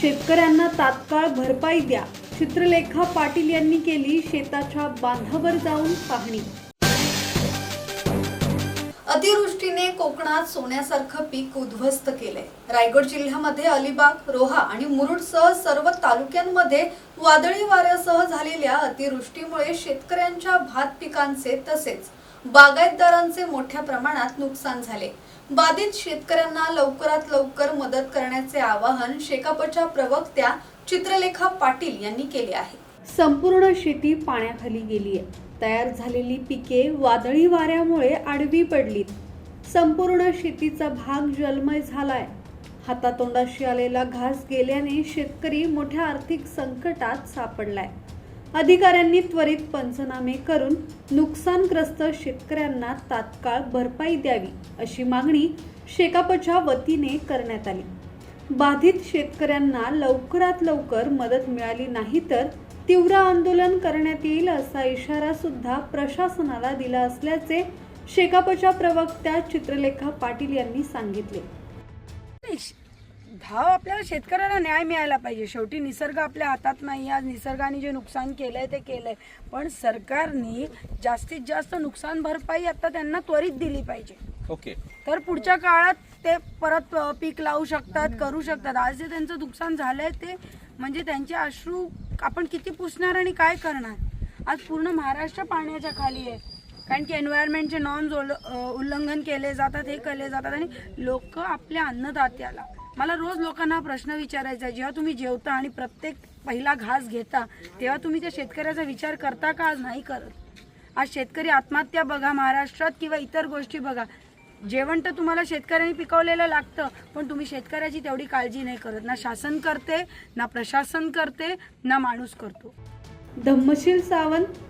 शेतकऱ्यांना तात्काळ भरपाई द्या. चित्रलेखा पाटील यांनी केली शेताच्या बांधावर जाऊन पाहणी. अतिवृष्टीने कोकणात सोन्यासारखं पीक उद्ध्वस्त केलंय. रायगड जिल्ह्यामध्ये अलिबाग रोहा आणि मुरुडसह सर्व तालुक्यांमध्ये वादळी वाऱ्यासह झालेल्या अतिवृष्टीमुळे शेतकऱ्यांच्या भात पिकांचे तसेच बागायतदारांचे मोठ्या प्रमाणात नुकसान झाले. बाधित शेतकऱ्यांना लवकरात लवकर मदत करण्याचे आवाहन शेकापच्या प्रवक्त्या चित्रलेखा पाटील यांनी केले आहे. संपूर्ण शेती पाण्याखाली गेली आहे. तयार झालेली पिके वादळी वाऱ्यामुळे आडवी पडलीत. संपूर्ण शेतीचा भाग जलमय झालाय. हातातोंडाशी आलेला घास गेल्याने शेतकरी मोठ्या आर्थिक संकटात सापडलाय. अधिकाऱ्यांनी त्वरित पंचनामे करून नुकसानग्रस्त शेतकऱ्यांना तात्काळ भरपाई द्यावी अशी मागणी शेकापच्या वतीने करण्यात आली. बाधित शेतकऱ्यांना लवकरात लवकर मदत मिळाली नाही तर तीव्र आंदोलन करण्यात येईल असा इशारा सुद्धा प्रशासनाला दिला असल्याचे शेकापच्या प्रवक्त्या चित्रलेखा पाटील यांनी सांगितले. भाव आपल्याला शेतकऱ्याला न्याय मिळायला पाहिजे. शेवटी निसर्ग आपल्या हातात नाही. आज निसर्गाने जे नुकसान केलंय ते केलंय. पण सरकारने जास्तीत जास्त नुकसान भरपाई आता त्यांना त्वरित दिली पाहिजे. ओके. तर पुढच्या काळात ते परत पीक लावू शकतात करू शकतात. आज जे त्यांचं नुकसान झालंय ते म्हणजे त्यांचे अश्रू आपण किती पुसणार आणि काय करणार? आज पूर्ण महाराष्ट्र पाण्याच्या खाली आहे. कारण की एन्व्हायरमेंटचे नॉर्म्स उल्लंघन केले जातात हे केले जातात आणि लोक आपल्या अन्नदात्याला. मला रोज लोकांना प्रश्न विचारायचा आहे जेव्हा तुम्ही जेवता आणि प्रत्येक पहिला घास घेता तेव्हा तुम्ही त्या शेतकऱ्याचा विचार करता का आज नाही करत? आज शेतकरी आत्महत्या बघा महाराष्ट्रात किंवा इतर गोष्टी बघा. जेवण तर तुम्हाला शेतकऱ्यांनी पिकवलेलं लागतं पण तुम्ही शेतकऱ्याची तेवढी काळजी नाही करत. ना शासन करते ना प्रशासन करते ना माणूस करतो. धम्मशील सावंत